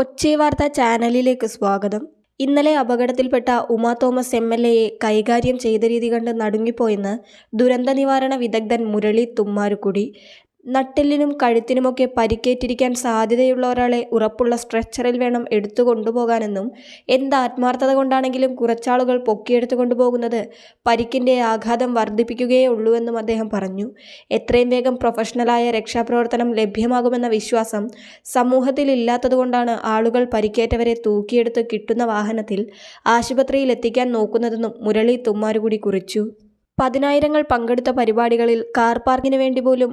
കൊച്ചി വാർത്ത ചാനലിലേക്ക് സ്വാഗതം. ഇന്നലെ അപകടത്തിൽപ്പെട്ട ഉമാ തോമസ് എം എൽ എയെ കൈകാര്യം ചെയ്ത രീതി കണ്ട് നടുങ്ങിപ്പോയെന്ന് ദുരന്ത നിവാരണ വിദഗ്ധൻ മുരളി തുമ്മാരുക്കുടി. നട്ടെല്ലിനും കഴുത്തിനുമൊക്കെ പരിക്കേറ്റിരിക്കാൻ സാധ്യതയുള്ള ഒരാളെ ഉറപ്പുള്ള സ്ട്രെച്ചറിൽ വേണം എടുത്തു കൊണ്ടുപോകാനെന്നും എന്ത് ആത്മാർത്ഥത കൊണ്ടാണെങ്കിലും കുറച്ചാളുകൾ പൊക്കിയെടുത്തു കൊണ്ടുപോകുന്നത് പരിക്കിന്റെ ആഘാതം വർദ്ധിപ്പിക്കുകയേ ഉള്ളൂവെന്നും അദ്ദേഹം പറഞ്ഞു. എത്രയും വേഗം പ്രൊഫഷണലായ രക്ഷാപ്രവർത്തനം ലഭ്യമാകുമെന്ന വിശ്വാസം സമൂഹത്തിൽ ഇല്ലാത്തതുകൊണ്ടാണ് ആളുകൾ പരിക്കേറ്റവരെ തൂക്കിയെടുത്ത് കിട്ടുന്ന വാഹനത്തിൽ ആശുപത്രിയിൽ എത്തിക്കാൻ നോക്കുന്നതെന്നും മുരളി തുമ്മാരുകൂടി കുറിച്ചു. പതിനായിരങ്ങൾ പങ്കെടുത്ത പരിപാടികളിൽ കാർ പാർക്കിന് വേണ്ടി പോലും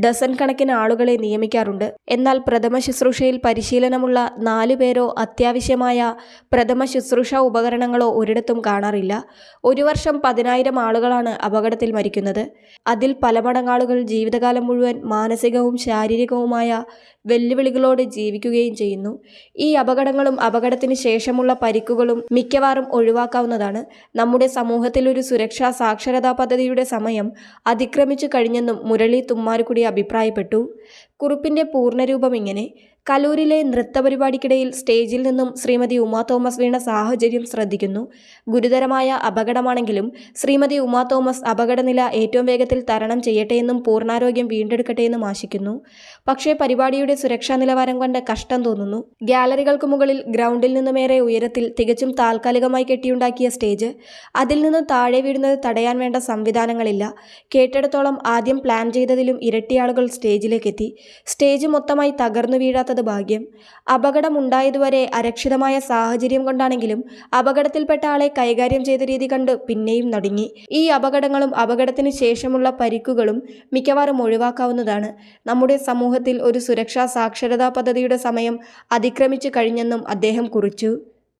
ഡസൻ കണക്കിന് ആളുകളെ നിയമിക്കാറുണ്ട്. എന്നാൽ പ്രഥമ ശുശ്രൂഷയിൽ പരിശീലനമുള്ള നാലു പേരോ അത്യാവശ്യമായ പ്രഥമ ശുശ്രൂഷ ഉപകരണങ്ങളോ ഒരിടത്തും കാണാറില്ല. ഒരു വർഷം പതിനായിരം ആളുകളാണ് അപകടത്തിൽ മരിക്കുന്നത്. അതിൽ പല മടങ്ങാളുകൾ ജീവിതകാലം മുഴുവൻ മാനസികവും ശാരീരികവുമായ വെല്ലുവിളികളോട് ജീവിക്കുകയും ചെയ്യുന്നു. ഈ അപകടങ്ങളും അപകടത്തിന് ശേഷമുള്ള പരിക്കുകളും മിക്കവാറും ഒഴിവാക്കാവുന്നതാണ്. നമ്മുടെ സമൂഹത്തിൽ ഒരു സുരക്ഷാ സാക്ഷരതാ പദ്ധതിയുടെ സമയം അതിക്രമിച്ചു കഴിഞ്ഞെന്നും മുരളി തുമ്മാരുകുടി അഭിപ്രായപ്പെട്ടു. കുറിപ്പിന്റെ പൂർണരൂപം ഇങ്ങനെ. കലൂരിലെ നൃത്തപരിപാടിക്കിടയിൽ സ്റ്റേജിൽ നിന്നും ശ്രീമതി ഉമാ തോമസ് വീണ സാഹചര്യം ശ്രദ്ധിക്കുന്നു. ഗുരുതരമായ അപകടമാണെങ്കിലും ശ്രീമതി ഉമാ തോമസ് അപകടനില ഏറ്റവും വേഗത്തിൽ തരണം ചെയ്യട്ടെയെന്നും പൂർണാരോഗ്യം വീണ്ടെടുക്കട്ടെയെന്നും ആശിക്കുന്നു. പക്ഷേ പരിപാടിയുടെ സുരക്ഷാ നിലവാരം കണ്ട് കഷ്ടം തോന്നുന്നു. ഗ്യാലറികൾക്ക് മുകളിൽ ഗ്രൗണ്ടിൽ നിന്നുമേറെ ഉയരത്തിൽ തികച്ചും താൽക്കാലികമായി കെട്ടിയുണ്ടാക്കിയ സ്റ്റേജ് അതിൽ നിന്നും താഴെ വീഴുന്നത് തടയാൻ വേണ്ട സംവിധാനങ്ങളില്ല. കേട്ടിടത്തോളം ആദ്യം പ്ലാൻ ചെയ്തതിലും ഇരട്ടിയാളുകൾ സ്റ്റേജിലേക്കെത്തി. സ്റ്റേജ് മൊത്തമായി തകർന്നു വീഴാത്തത് ഭാഗ്യം. അപകടമുണ്ടായതുവരെ അരക്ഷിതമായ സാഹചര്യം കൊണ്ടാണെങ്കിലും അപകടത്തിൽപ്പെട്ട ആളെ കൈകാര്യം ചെയ്ത രീതി കണ്ട് പിന്നെയും നടുങ്ങി. ഈ അപകടങ്ങളും അപകടത്തിന് ശേഷമുള്ള പരിക്കുകളും മിക്കവാറും ഒഴിവാക്കാവുന്നതാണ്. നമ്മുടെ സമൂഹത്തിൽ ഒരു സുരക്ഷാ സാക്ഷരതാ പദ്ധതിയുടെ സമയം അതിക്രമിച്ചു കഴിഞ്ഞെന്നും അദ്ദേഹം കുറിച്ചു.